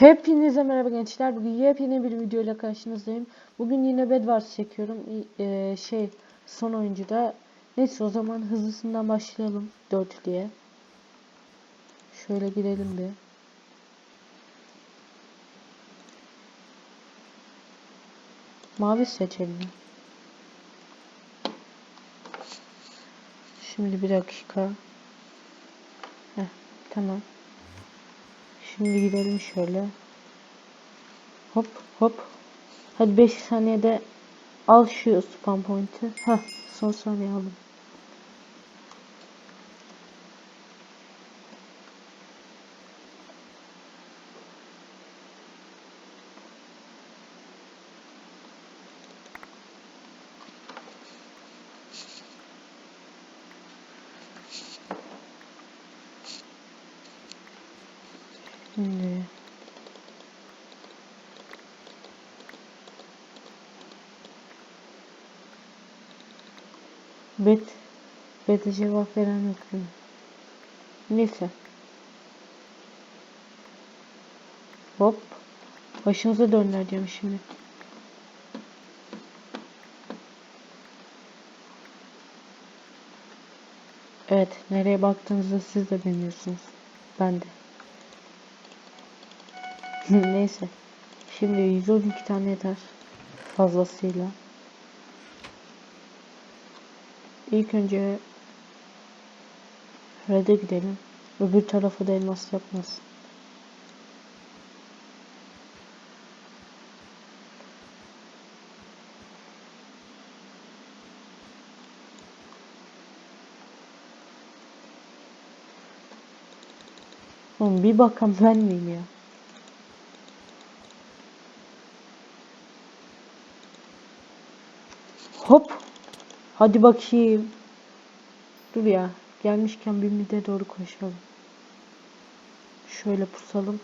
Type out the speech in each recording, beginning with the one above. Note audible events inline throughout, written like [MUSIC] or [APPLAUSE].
Hepinize merhaba gençler. Bugün yepyeni bir video ile karşınızdayım. Bugün yine Bed Wars çekiyorum. Eee, şey son oyuncuda. Neyse o zaman hızlısından başlayalım. Dörtlüye. Şöyle girelim bir. Mavi seçelim. Şimdi bir dakika. Heh, tamam. Şimdi gidelim şöyle. Hop hop. Hadi 5 saniyede al şu spam point'i. Heh son saniye aldım. Şimdi Bet Bet'e cevap mi? Neyse. Hop. Başınıza döndüreceğim şimdi. Evet, nereye baktığınızda siz de bilmiyorsunuz. Ben de. [LAUGHS] Neyse. Şimdi 112 tane yeter. Fazlasıyla. İlk önce Red'e gidelim. Öbür tarafı da elmas yapmaz. Oğlum bir bakan ben miyim ya? Hop. Hadi bakayım. Dur ya. Gelmişken bir mide doğru koşalım. Şöyle pusalım.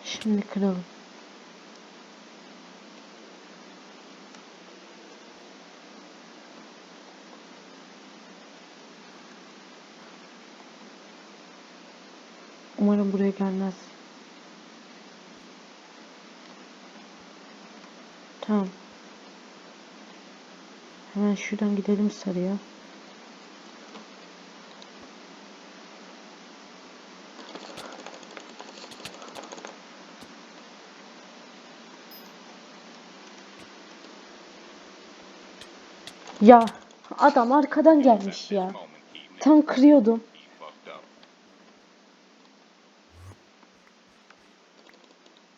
Şimdi kıralım. Umarım buraya gelmez. Tamam. Hemen şuradan gidelim sarıya. Ya adam arkadan gelmiş ya. Tam kırıyordum.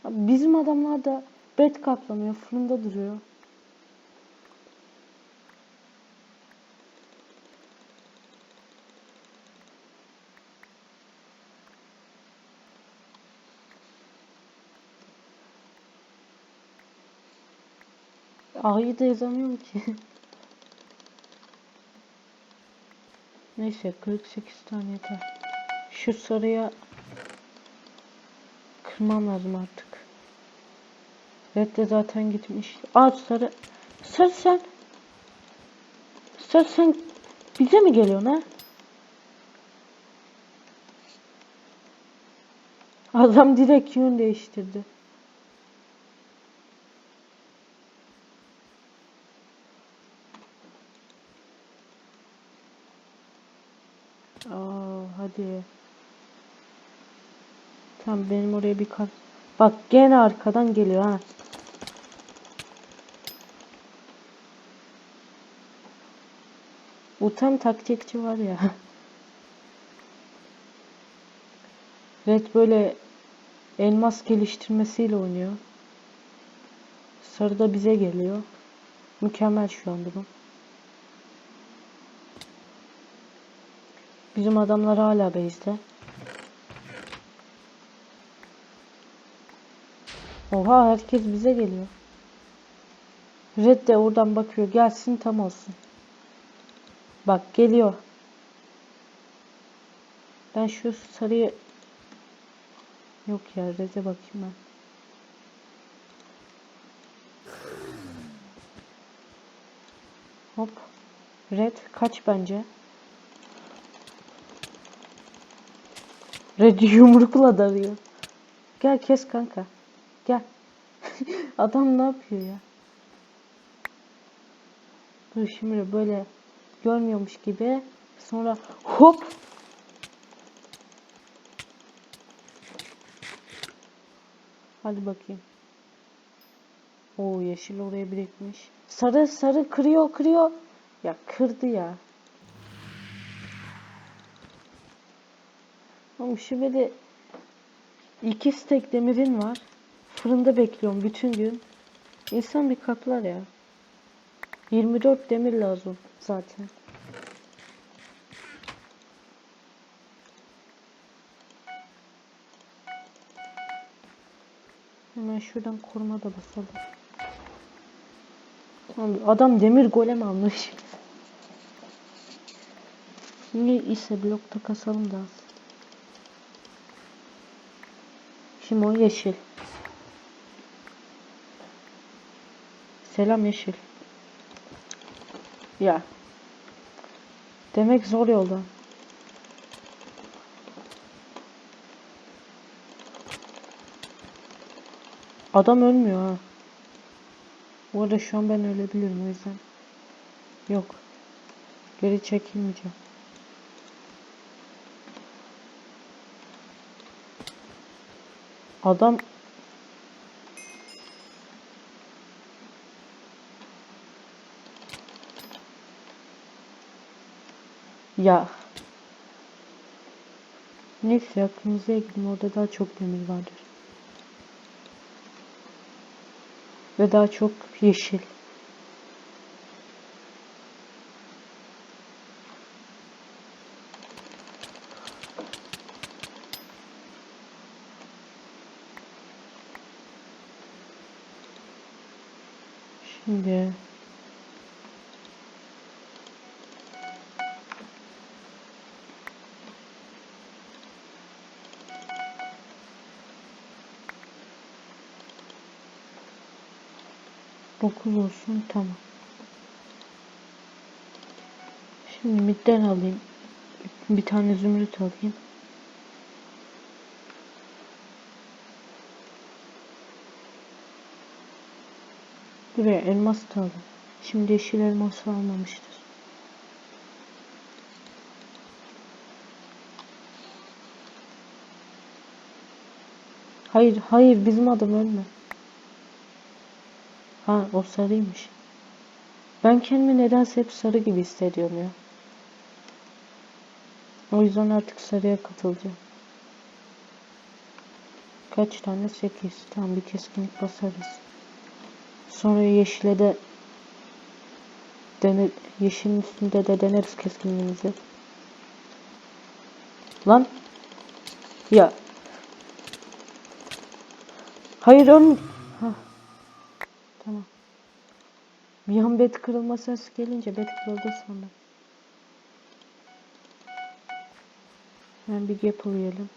Bizim adamlar da bet kaplamıyor. Fırında duruyor. A'yı da yazamıyorum ki. Neyse 48 tane yeter. Şu sarıya kırmam lazım artık. Red de zaten gitmiş. Aa sarı. Sarı sen. Sarı sen bize mi geliyorsun ha? Adam direkt yön değiştirdi. Aa hadi. Tamam benim oraya bir kat. Bak gene arkadan geliyor ha. Bu tam taktikçi var ya. [LAUGHS] Red böyle elmas geliştirmesiyle oynuyor. Sarı da bize geliyor. Mükemmel şu an durum. Bizim adamlar hala base'de. Oha herkes bize geliyor. Red de oradan bakıyor. Gelsin tam olsun. Bak geliyor. Ben şu sarıyı Yok ya Red'e bakayım ben. Hop. Red kaç bence. Red yumrukla darıyor. Gel kes kanka. Gel. [LAUGHS] Adam ne yapıyor ya? Dur şimdi böyle görmüyormuş gibi. Sonra hop. Hadi bakayım. Oo yeşil oraya birikmiş. Sarı sarı kırıyor kırıyor. Ya kırdı ya. Şu böyle iki stek demirin var. Fırında bekliyorum bütün gün. İnsan bir kaplar ya. 24 demir lazım zaten. Hemen şuradan koruma da basalım. Adam demir golem almış. Niye ise blokta da. Şimdi o yeşil. Selam yeşil. Ya. Demek zor yoldan. Adam ölmüyor ha. Bu arada şu an ben ölebilirim o yüzden. Yok. Geri çekilmeyeceğim. Adam Ya. Neyse ya kırmızıya gidin orada daha çok demir vardır. Ve daha çok yeşil. 9 olsun tamam. Şimdi midden alayım. Bir tane zümrüt alayım. Buraya elmas da alayım. Şimdi yeşil elmas almamıştır. Hayır, hayır bizim adam ölme. Ha o sarıymış. Ben kendimi nedense hep sarı gibi hissediyorum ya. O yüzden artık sarıya katılacağım. Kaç tane? 8. Tamam bir keskinlik basarız. Sonra yeşile de dene, yeşilin üstünde de deneriz keskinliğimizi. Lan. Ya. Hayır ölme. Hah. Tamam. Bir an bet kırılma ses gelince bet kırıldı sandım. Hemen bir gap yiyelim.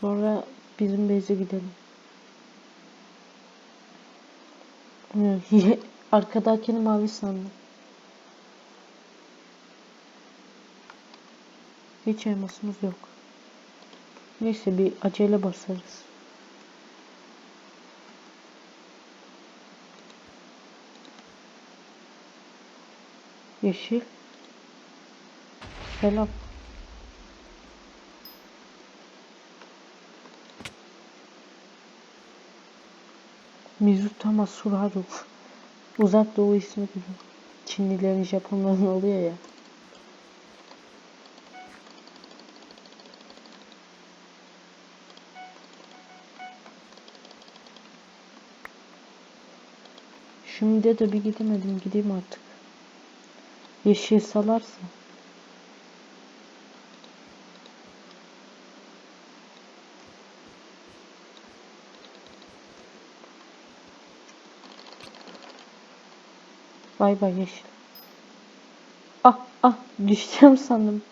Sonra bizim base'e gidelim. [LAUGHS] Arkadakini mavi sandım. Hiç elmasımız yok. Neyse bir acele basarız. Yeşil. Selam. Mizutama Suraru. Uzak Doğu ismi gibi. Çinlilerin, Japonların oluyor ya. Şimdi de bir gidemedim. Gideyim artık. Yeşil salarsa. Bay bay yeşil. Ah ah düşeceğim sandım.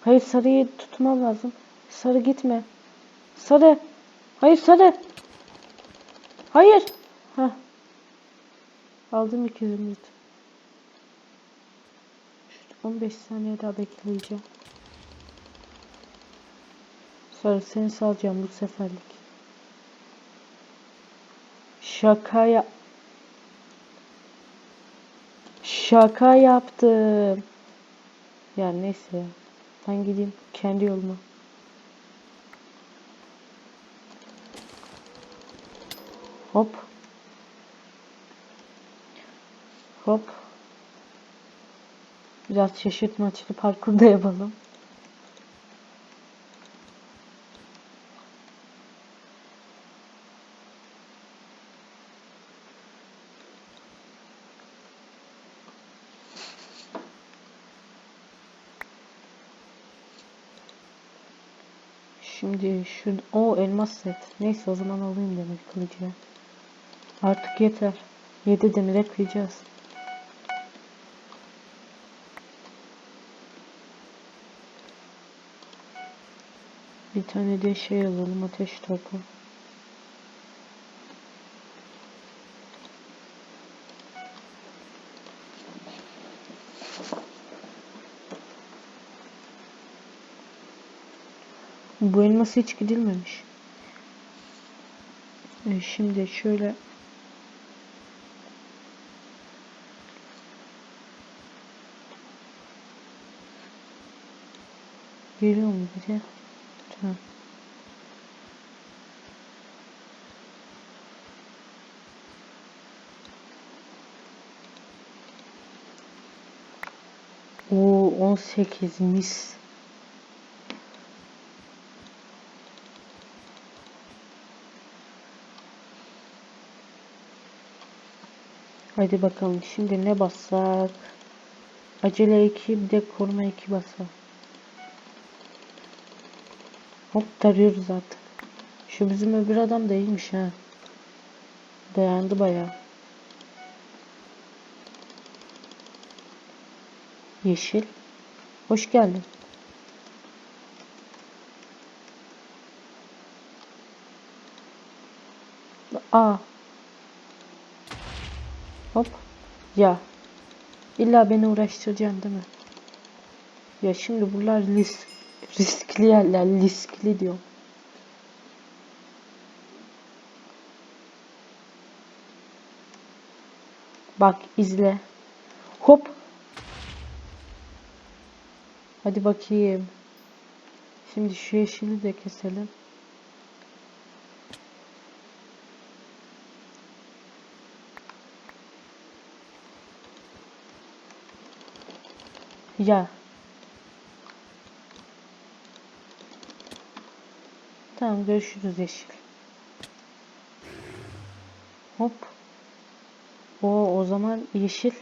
Hayır sarıyı tutmam lazım. Sarı gitme. Sarı. Hayır sarı. Hayır. Heh. Aldım iki zümrüt. Şu 15 saniye daha bekleyeceğim. Sarı seni salacağım bu seferlik. Şaka ya... Şaka yaptım. Ya neyse ya. Ben gideyim kendi yoluma. Hop. Hop. Biraz şaşırtmaçlı parkurda yapalım. Şimdi şu o elmas set. Neyse o zaman alayım demir kılıcı. Artık yeter. 7 demire kıyacağız. Bir tane de şey alalım ateş topu. Bu elması hiç gidilmemiş. E, şimdi şöyle Geliyor mu bize? Tamam. Oo 18 mis. Hadi bakalım şimdi ne bassak? Acele 2 bir de koruma 2 basak. Hop tarıyoruz artık. Şu bizim öbür adam da iyiymiş ha. Dayandı bayağı. Yeşil. Hoş geldin. Aa. Hop. Ya. İlla beni uğraştıracaksın değil mi? Ya şimdi bunlar risk, riskli yerler. Riskli diyor. Bak izle. Hop. Hadi bakayım. Şimdi şu yeşili de keselim. Ya. Tamam görüşürüz yeşil. Hop. O o zaman yeşil.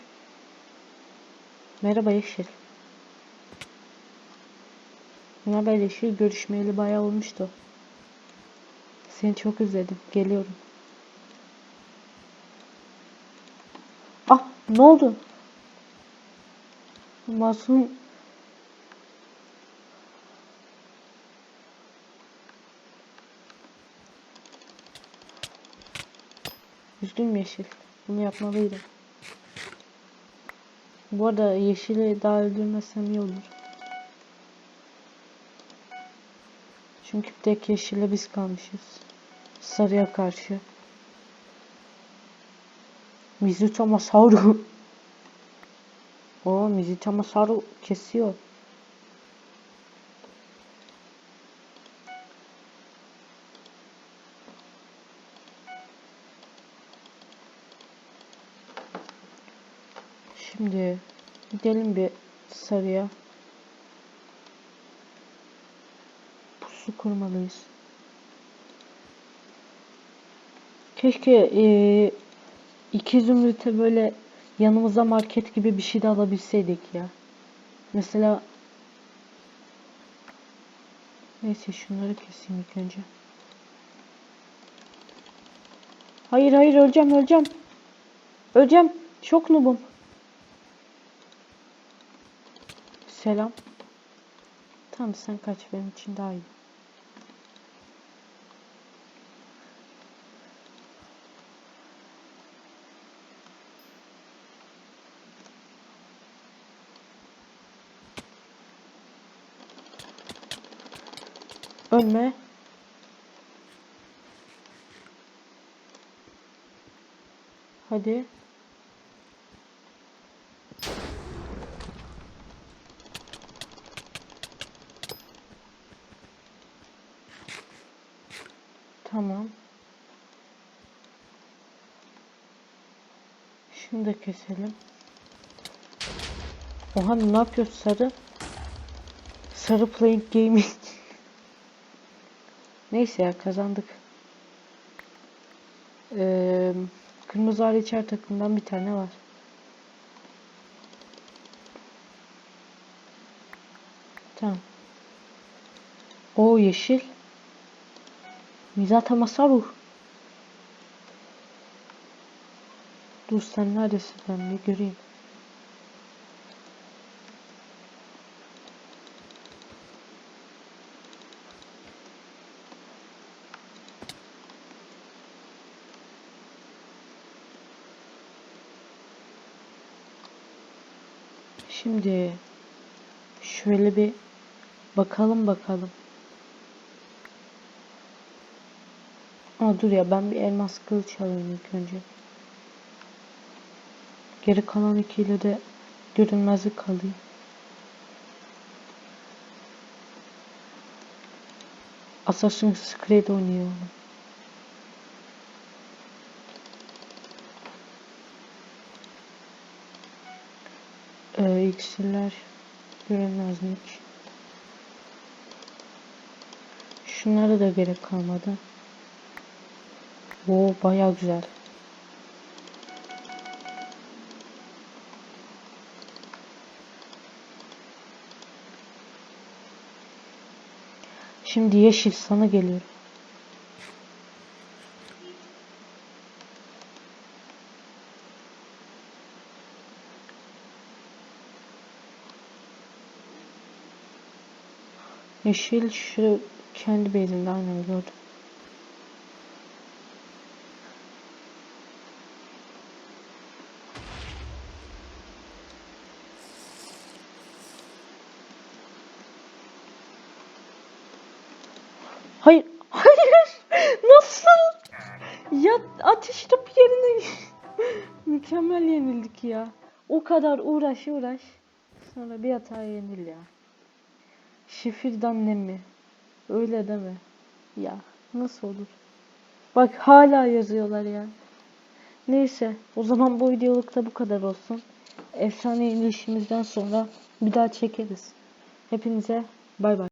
Merhaba yeşil. Merhaba yeşil. Görüşmeyeli bayağı olmuştu. Seni çok özledim. Geliyorum. Ah ne oldu? Masum Üzgünüm yeşil. Bunu yapmalıydım. Bu arada yeşili daha öldürmesem iyi olur. Çünkü tek yeşille biz kalmışız. Sarıya karşı. Mizuta Masaru. [LAUGHS] O Mizuta Masaru kesiyor. Şimdi gidelim bir sarıya. Pusu kurmalıyız. Keşke eee iki zümrüte böyle yanımıza market gibi bir şey de alabilseydik ya. Mesela Neyse şunları keseyim ilk önce. Hayır hayır öleceğim öleceğim. Öleceğim. Çok noobum. Selam. Tamam sen kaç benim için daha iyi. Ölme. Hadi. Tamam. Şunu da keselim. Oha ne yapıyor sarı? Sarı playing gaming. [LAUGHS] Neyse ya kazandık. Ee, kırmızı hariç her takımdan bir tane var. Tamam. O yeşil. Mizata Masaru. Dur sen neredesin ben bir göreyim. Şimdi şöyle bir bakalım bakalım. Aa, dur ya ben bir elmas kılıç alayım ilk önce. Geri kalan ikiyle de görünmezlik kalayım. Assassin's Creed oynuyor. Ee, iksirler görünmezlik. Şunlara da gerek kalmadı. Oo bayağı güzel. Şimdi yeşil sana geliyor. Yeşil şu kendi bezinde aynen gördüm. Hayır. Hayır. Nasıl? Ya ateş topu yerine [LAUGHS] mükemmel yenildik ya. O kadar uğraş uğraş. Sonra bir hata yenil ya. Şifirden ne mi? Öyle deme. Ya nasıl olur? Bak hala yazıyorlar ya. Neyse o zaman bu videolukta bu kadar olsun. Efsane inişimizden sonra bir daha çekeriz. Hepinize bay bay.